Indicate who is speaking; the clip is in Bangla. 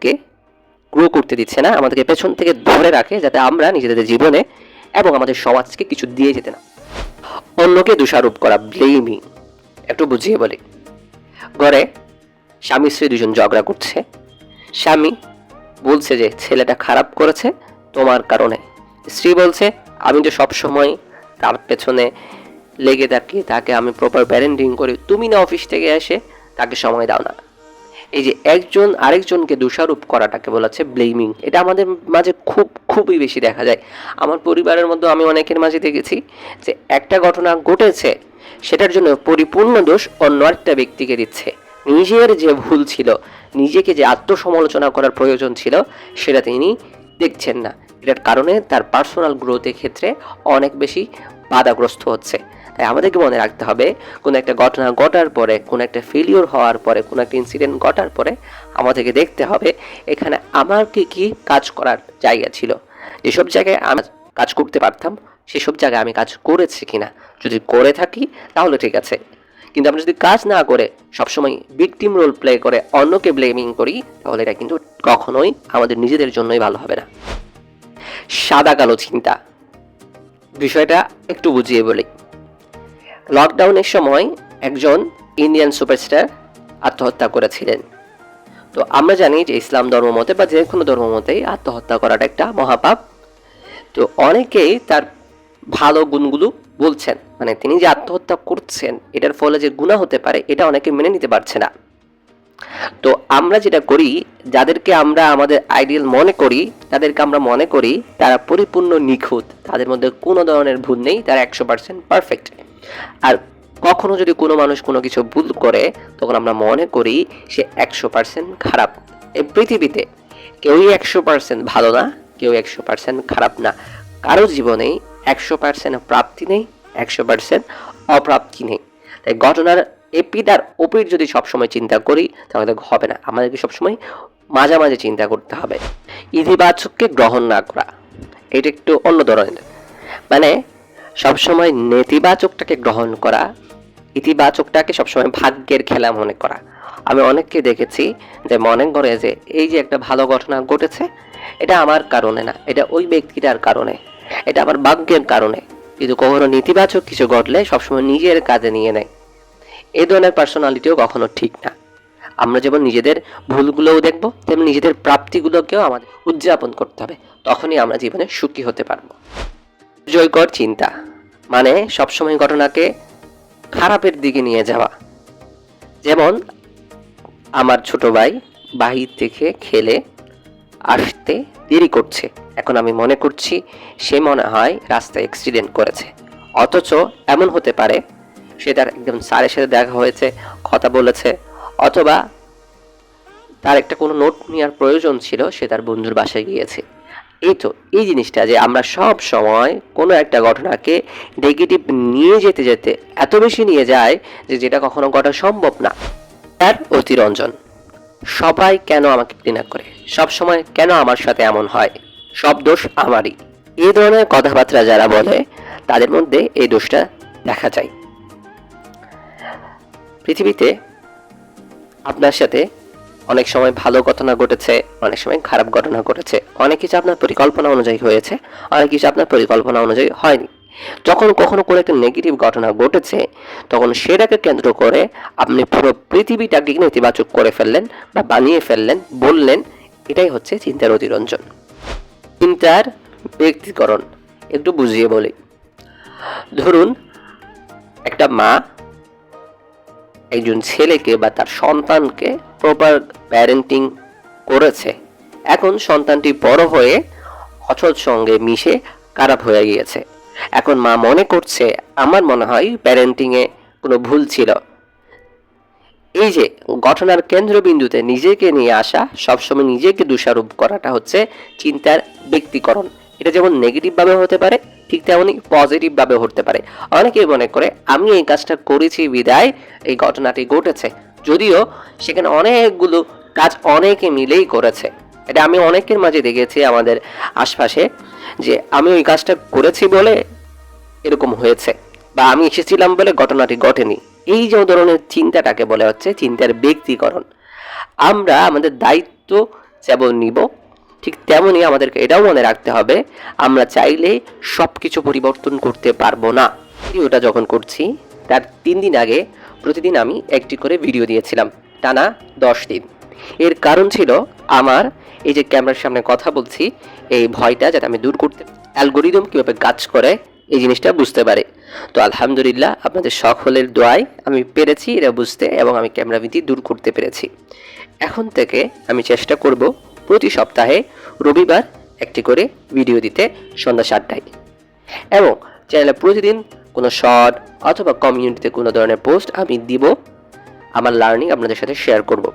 Speaker 1: আমাদেরকে গ্রো করতে দিচ্ছে না, আমাদেরকে পেছন থেকে ধরে রাখে যাতে আমরা নিজেদের জীবনে এবং আমাদের সমাজকে কিছু দিয়ে যেতে না। অন্যকে দোষারোপ করা ব্লেমিং একটু বুঝিয়ে বলি। ঘরে স্বামী স্ত্রী দুজন ঝগড়া করছে। স্বামী বলছে যে, ছেলেটা খারাপ করেছে তোমার কারণে। স্ত্রী বলছে, আমি তো সবসময় তার পেছনে লেগে থাকি, তাকে আমি প্রপার প্যারেন্টিং করি। তুমি না অফিস থেকে এসে তাকে সময় দাও না। এই যে একজন আরেকজনকে দোষারোপ করাটাকে বলা হচ্ছে ব্লেমিং এটা আমাদের মাঝে খুব, খুবই বেশি দেখা যায়। আমার পরিবারের মধ্যে আমি অনেকের মাঝে দেখেছি যে একটা ঘটনা ঘটেছে, সেটার জন্য পরিপূর্ণ দোষ অন্য একটা ব্যক্তিকে দিচ্ছে। নিজের যে ভুল ছিল, নিজেকে যে আত্মসমালোচনা করার প্রয়োজন ছিল, সেটা তিনি দেখছেন না। এটার কারণে তার পার্সোনাল গ্রোথের ক্ষেত্রে অনেক বেশি বাধাগ্রস্ত হচ্ছে। তাই আমাদেরকে মনে রাখতে হবে, কোনো একটা ঘটনা ঘটার পরে, কোনো একটা ফেলিওর হওয়ার পরে, কোনো একটা ইনসিডেন্ট ঘটার পরে আমাদেরকে দেখতে হবে, এখানে আমার কি কি কাজ করার জায়গা ছিল। যেসব জায়গায় আমি কাজ করতে পারতাম, সেসব জায়গায় আমি কাজ করেছি কিনা। যদি করে থাকি, তাহলে ঠিক আছে। কিন্তু আমরা যদি কাজ না করে, সবসময় ভিকটিম রোল প্লে করে, অন্যকে ব্লেমিং করি, তাহলে এটা কিন্তু কখনোই আমাদের নিজেদের জন্যই ভালো হবে না। সাদা কালো চিন্তা। বিষয়টা একটু বুঝিয়ে বলি। লকডাউনের সময় একজন ইন্ডিয়ান সুপারস্টার আত্মহত্যা করেছিলেন। তো আমরা জানি যে ইসলাম ধর্ম মতে বা যে কোনো ধর্ম মতেই আত্মহত্যা করাটা একটা মহাপাপ। তো অনেকেই তার ভালো গুণগুলো বলছেন মানে তিনি যে আত্মহত্যা করছেন, এটার ফলে যে গুণা হতে পারে, এটা অনেকে মেনে নিতে পারছে না। তো আমরা যেটা করি, যাদেরকে আমরা আমাদের আইডিয়াল মনে করি, তাদেরকে আমরা মনে করি, তারা পরিপূর্ণ নিখুঁত, তাদের মধ্যে কোনো ধরনের ভুল নেই, তারা একশো পার্সেন্ট পারফেক্ট আর কখনো যদি কোনো মানুষ কোনো কিছু ভুল করে, তখন আমরা মনে করি সে একশো পার্সেন্ট খারাপ। এই পৃথিবীতে কেউই একশো পার্সেন্ট ভালো না, কেউ একশো পার্সেন্ট খারাপ না। কারও জীবনেই একশো পার্সেন্ট প্রাপ্তি নেই, একশো পার্সেন্ট অপ্রাপ্তি নেই। তাই ঘটনার এপিড আর ওপিড যদি সবসময় চিন্তা করি, তাহলে হবে না। আমাদেরকে সবসময় মাঝামাঝি চিন্তা করতে হবে। ইতিবাচককে গ্রহণ না করা, এটা একটু অন্য ধরনের। মানে সবসময় নেতিবাচকটাকে গ্রহণ করা, ইতিবাচকটাকে সবসময় ভাগ্যের খেলা মনে করা। আমি অনেককে দেখেছি যে মনে করে যে এই যে একটা ভালো ঘটনা ঘটেছে, এটা আমার কারণে না, এটা ওই ব্যক্তিটার কারণে, এটা আমার ভাগ্যের কারণে। কিন্তু কখনো নেতিবাচক কিছু ঘটলে সবসময় নিজের কাজে নিয়ে নেয়। এই ধরনের পার্সোনালিটিও কখনো ঠিক না। আমরা যেমন নিজেদের ভুলগুলোও দেখব, তেমনি নিজেদের প্রাপ্তিগুলোকেও আমাদের উদযাপন করতে হবে। তখনই আমরা জীবনে সুখী হতে পারব। জয়কর চিন্তা। মানে সবসময় ঘটনাকে খারাপের দিকে নিয়ে যাওয়া। যেমন, আমার ছোট ভাই বাহির থেকে খেলে আসতে দেরি করছে। এখন আমি মনে করছি সে মনে হয় রাস্তায় অ্যাক্সিডেন্ট করেছে। অথচ এমন হতে পারে, সে তার একদম স্যারের সাথে দেখা হয়েছে, কথা বলেছে, অথবা তার একটা কোনো নোট নেওয়ার প্রয়োজন ছিল, সে তার বন্ধুর বাসায় গিয়েছে। এই তো, এই জিনিসটা যে আমরা সব সময় কোনো একটা ঘটনাকে নেগেটিভ নিয়ে যেতে যেতে এত বেশি নিয়ে যায় যে যেটা কখনো ঘটা সম্ভব না। তার অতিরঞ্জন। সবাই কেন আমাকে ঘৃণা করে? সব সময় কেন আমার সাথে এমন হয়? সব দোষ আমারই। এই ধরনের কথাবার্তা যারা বলে, তাদের মধ্যে এই দোষটা দেখা যায়। পৃথিবীতে আপনার সাথে অনেক সময় ভালো ঘটনা ঘটেছে, অনেক সময় খারাপ ঘটনা ঘটেছে। অনেক কিছু আপনার পরিকল্পনা অনুযায়ী হয়েছে, অনেক কিছু আপনার পরিকল্পনা অনুযায়ী হয়নি। যখন কখনো কোনো একটা নেগেটিভ ঘটনা ঘটেছে, তখন সেটাকে কেন্দ্র করে আপনি পুরো পৃথিবীটাকে নেতিবাচক করে ফেললেন বা বানিয়ে ফেললেন, বললেন, এটাই হচ্ছে চিন্তার অতিরঞ্জন। চিন্তার ব্যক্তিকরণ, একটু বুঝিয়ে বলি। ধরুন, একটা মা একজন ছেলেকে বা তার সন্তানকে প্রপার প্যারেন্টিং করেছে। এখন সন্তানটি বড় হয়ে অসৎ সঙ্গে মিশে খারাপ হয়ে গিয়েছে। এখন মা মনে করছে, আমার মনে হয় প্যারেন্টিংয়ে কোনো ভুল ছিল। এই যে ঘটনার কেন্দ্রবিন্দুতে নিজেকে নিয়ে আসা, সবসময় নিজেকে দোষারোপ করাটা হচ্ছে চিন্তার ব্যক্তিকরণ। এটা যেমন নেগেটিভভাবে হতে পারে ঠিক তেমনই পজিটিভভাবে হতে পারে। অনেকেই মনে করে, আমি এই কাজটা করেছি, বিদায়, এই ঘটনাটি ঘটেছে। যদিও সেখানে অনেকগুলো কাজ অনেকে মিলেই করেছে। এটা আমি অনেকের মাঝে দেখেছি আমাদের আশপাশে, যে আমি ওই কাজটা করেছি বলে এরকম হয়েছে বা আমি এসেছিলাম বলে ঘটনাটি ঘটেনি। এই যে ধরনের চিন্তাটাকে বলে হচ্ছে, চিন্তার ব্যক্তিকরণ। আমরা আমাদের দায়িত্ব যেমন নিব ঠিক তেমনই আমাদেরকে এটাও মনে রাখতে হবে, আমরা চাইলে সব কিছু পরিবর্তন করতে পারব না। ভিডিওটা যখন করছি, তার তিন দিন আগে প্রতিদিন আমি একটি করে ভিডিও দিয়েছিলাম, টানা দশ দিন। এর কারণ ছিল আমার এই যে ক্যামেরার সামনে কথা বলছি, এই ভয়টা যাতে আমি দূর করতে অ্যালগোরিদম কীভাবে কাজ করে, এই জিনিসটা বুঝতে পারে। তো আলহামদুলিল্লাহ, আপনাদের সকলের দোয়ায় আমি পেরেছি, এটা বুঝতে এবং আমি ক্যামেরা ভীতি দূর করতে পেরেছি। এখন থেকে আমি চেষ্টা করব প্রতি সপ্তাহে রবিবার একটি করে ভিডিও দিতে সন্ধ্যা সাতটায়। এবং চ্যানেলে প্রতিদিন কোনো শর্ট অথবা কমিউনিটিতে কোনো ধরনের পোস্ট আমি দিব। আমার লার্নিং আপনাদের সাথে শেয়ার করব।